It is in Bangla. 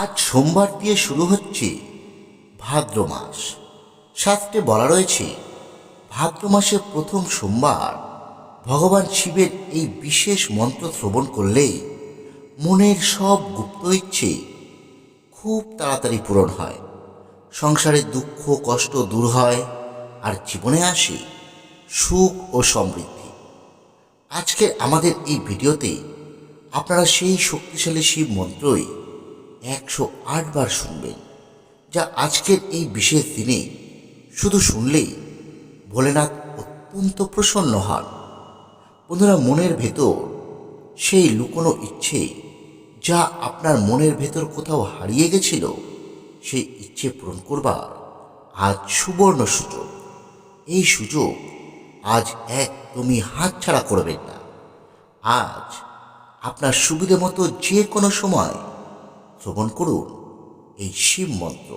আজ সোমবার দিয়ে শুরু হচ্ছে ভাদ্র মাস। শাস্ত্রে বলা রয়েছে, ভাদ্র মাসের প্রথম সোমবার ভগবান শিবের এই বিশেষ মন্ত্র শ্রবণ করলে মনের সব গুপ্ত ইচ্ছে খুব তাড়াতাড়ি পূরণ হয়। সংসারের দুঃখ, কষ্ট দূর হয় আর জীবনে আসে সুখ ও সমৃদ্ধি। আজকে আমাদের এই ভিডিওতে আপনারা সেই শক্তিশালী শিব মন্ত্রই একশো বার শুনবেন, যা আজকের এই বিশেষ দিনে শুধু শুনলেই ভোলেনাথ অত্যন্ত প্রসন্ন হন। বন্ধুরা, মনের ভেতর সেই লুকোনো ইচ্ছে যা আপনার মনের ভেতর কোথাও হারিয়ে গেছিল, সেই ইচ্ছে পূরণ করবার আজ সুবর্ণ সুযোগ। এই সুযোগ আজ একদমই হাতছাড়া করবেন না। আজ আপনার সুবিধে মতো যে কোনো সময় শ্রবণ করুন এই শিব মন্ত্র।